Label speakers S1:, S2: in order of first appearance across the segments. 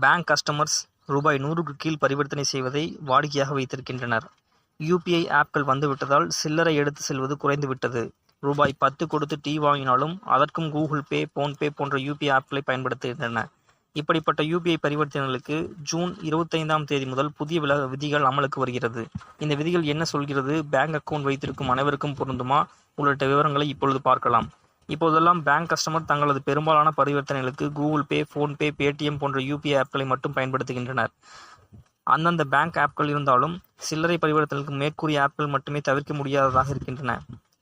S1: Bank customers ரூபாய் நூறுக்கு கீழ் பரிவர்த்தனை செய்வதை வாடிக்கையாக வைத்திருக்கின்றனர். யூபிஐ ஆப்கள் வந்துவிட்டதால் சில்லறை எடுத்து செல்வது குறைந்துவிட்டது. ரூபாய் பத்து கொடுத்து டீ வாங்கினாலும் அதற்கும் கூகுள் பே போன்பே போன்ற யூபிஐ ஆப்களை பயன்படுத்துகின்றன. இப்படிப்பட்ட யூபிஐ பரிவர்த்தனைகளுக்கு ஜூன் இருபத்தைந்தாம் தேதி முதல் புதிய வில விதிகள் அமலுக்கு வருகிறது. இந்த விதிகள் என்ன சொல்கிறது? பேங்க் அக்கவுண்ட் வைத்திருக்கும் அனைவருக்கும் பொருந்துமா? உள்ளிட்ட விவரங்களை இப்பொழுது பார்க்கலாம். இப்போதெல்லாம் பேங்க் கஸ்டமர் தங்களது பெரும்பாலான பரிவர்த்தனைகளுக்கு கூகுள் பே ஃபோன்பே பேடிஎம் போன்ற யூபிஐ ஆப்களை மட்டும் பயன்படுத்துகின்றனர். அந்தந்த பேங்க் ஆப்கள் இருந்தாலும் சில்லறை பரிவர்த்தனைகளுக்கு மேற்கூறிய ஆப்கள் மட்டுமே தவிர்க்க முடியாததாக இருக்கின்றன.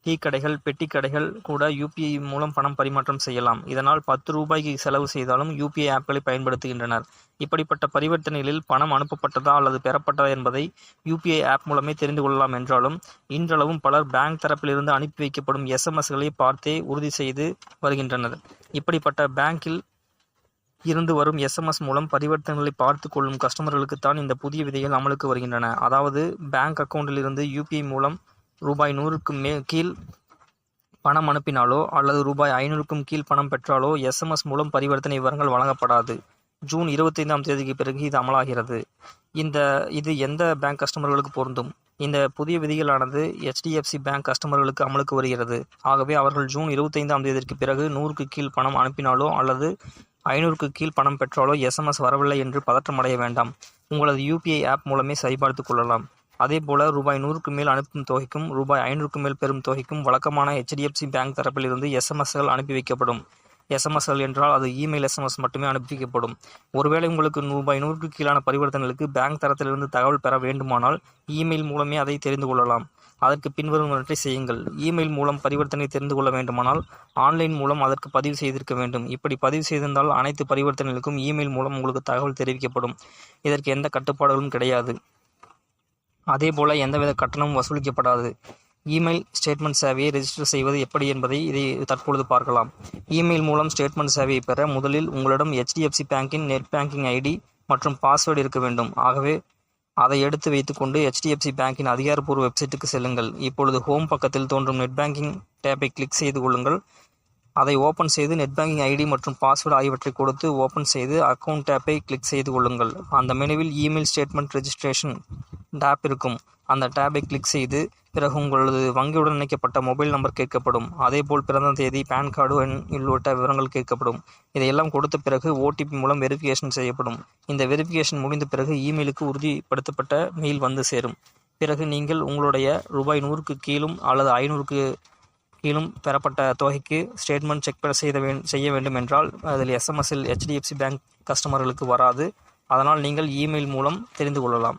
S1: டீ கடைகள் பெட்டி கடைகள் கூட யூபிஐ மூலம் பணம் பரிமாற்றம் செய்யலாம். இதனால் பத்து ரூபாய்க்கு செலவு செய்தாலும் யூபிஐ ஆப்களை பயன்படுத்துகின்றனர். இப்படிப்பட்ட பரிவர்த்தனைகளில் பணம் அனுப்பப்பட்டதா அல்லது பெறப்பட்டதா என்பதை யூபிஐ ஆப் மூலமே தெரிந்து கொள்ளலாம் என்றாலும் இன்றளவும் பலர் பேங்க் தரப்பிலிருந்து அனுப்பி வைக்கப்படும் எஸ்எம்எஸ்களை பார்த்தே உறுதி செய்து வருகின்றனர். இப்படிப்பட்ட பேங்கில் இருந்து வரும் எஸ்எம்எஸ் மூலம் பரிவர்த்தனைகளை பார்த்து கொள்ளும் கஸ்டமர்களுக்கு தான் இந்த புதிய விதிகள் அமலுக்கு வருகின்றன. அதாவது பேங்க் அக்கவுண்டில் இருந்து யூபிஐ மூலம் ரூபாய் நூறுக்கு மே கீழ் பணம் அனுப்பினாலோ அல்லது ரூபாய் ஐநூறுக்கும் கீழ் பணம் பெற்றாலோ எஸ்எம்எஸ் மூலம் பரிவர்த்தனை விவரங்கள் வழங்கப்படாது. ஜூன் இருபத்தைந்தாம் தேதிக்கு பிறகு இது அமலாகிறது. இந்த இது எந்த பேங்க் கஸ்டமர்களுக்கு பொருந்தும்? இந்த புதிய விதிகளானது ஹெச்டிஎஃப்சி பேங்க் கஸ்டமர்களுக்கு அமலுக்கு வருகிறது. ஆகவே அவர்கள் ஜூன் இருபத்தைந்தாம் தேதிக்கு பிறகு நூறுக்கு கீழ் பணம் அனுப்பினாலோ அல்லது ஐநூறுக்கு கீழ் பணம் பெற்றாலோ எஸ்எம்எஸ் வரவில்லை என்று பதற்றமடைய வேண்டாம். உங்களது யூபிஐ ஆப் மூலமே சரிபார்த்து கொள்ளலாம். அதேபோல ரூபாய் நூறுக்கு மேல் அனுப்பும் தொகைக்கும் ரூபாய் ஐநூறுக்கு மேல் பெறும் தொகைக்கும் வழக்கமான ஹெச்டிஎஃப்சி பேங்க் தரப்பிலிருந்து எஸ்எம்எஸ்கள் அனுப்பி வைக்கப்படும். எஸ்எம்எஸ்கள் என்றால் அது இமெயில் எஸ்எம்எஸ் மட்டுமே அனுப்பிக்கப்படும் ஒருவேளை உங்களுக்கு ரூபாய் நூறுக்கு கீழான பரிவர்த்தனைகளுக்கு பேங்க் தரத்திலிருந்து தகவல் பெற வேண்டுமானால் இமெயில் மூலமே அதை தெரிந்து கொள்ளலாம். அதற்கு பின்வருவனவற்றை செய்யுங்கள். இமெயில் மூலம் பரிவர்த்தனை தெரிந்து கொள்ள வேண்டுமானால் ஆன்லைன் மூலம் அதற்கு பதிவு செய்திருக்க வேண்டும். இப்படி பதிவு செய்திருந்தால் அனைத்து பரிவர்த்தனைகளுக்கும் இமெயில் மூலம் உங்களுக்கு தகவல் தெரிவிக்கப்படும். இதற்கு எந்த கட்டுப்பாடுகளும் கிடையாது. அதேபோல எந்தவித கட்டணமும் வசூலிக்கப்படாது. இமெயில் ஸ்டேட்மெண்ட் சேவையை ரெஜிஸ்டர் செய்வது எப்படி என்பதை இதை தற்பொழுது பார்க்கலாம். இமெயில் மூலம் ஸ்டேட்மெண்ட் சேவையை பெற முதலில் உங்களிடம் ஹெச்டிஎஃப்சி பேங்கின் நெட் பேங்கிங் ஐடி மற்றும் பாஸ்வேர்டு இருக்க வேண்டும். ஆகவே அதை எடுத்து வைத்துக்கொண்டு ஹெச்டிஎஃப்சி பேங்கின் அதிகாரப்பூர்வ வெப்சைட்டுக்கு செல்லுங்கள். இப்பொழுது ஹோம் பக்கத்தில் தோன்றும் நெட் பேங்கிங் டேப்பை கிளிக் செய்து கொள்ளுங்கள். அதை ஓப்பன் செய்து நெட் பேங்கிங் ஐடி மற்றும் பாஸ்வேர்டு ஆகியவற்றை கொடுத்து ஓப்பன் செய்து அக்கவுண்ட் டேப்பை கிளிக் செய்து கொள்ளுங்கள். அந்த மெனுவில் இமெயில் ஸ்டேட்மெண்ட் ரெஜிஸ்ட்ரேஷன் டேப் இருக்கும். அந்த டேப்பை கிளிக் செய்து பிறகு உங்களது வங்கியுடன் இணைக்கப்பட்ட மொபைல் நம்பர் கேட்கப்படும். அதேபோல் பிறந்த தேதி பேன் கார்டு எண் உள்ளிட்ட விவரங்கள் கேட்கப்படும். இதையெல்லாம் கொடுத்த பிறகு ஓடிபி மூலம் வெரிஃபிகேஷன் செய்யப்படும். இந்த வெரிஃபிகேஷன் முடிந்த பிறகு இமெயிலுக்கு உறுதிப்படுத்தப்பட்ட மெயில் வந்து சேரும். பிறகு நீங்கள் உங்களுடைய ரூபாய் நூறுக்கு கீழும் அல்லது ஐநூறுக்கு கீழும் பெறப்பட்ட தொகைக்கு ஸ்டேட்மெண்ட் செக் செய்த வே செய்ய வேண்டும் என்றால் அதில் எஸ்எம்எஸ்ஸில் ஹெச்டிஎஃப்சி பேங்க் கஸ்டமர்களுக்கு வராது. அதனால் நீங்கள் இமெயில் மூலம் தெரிந்து கொள்ளலாம்.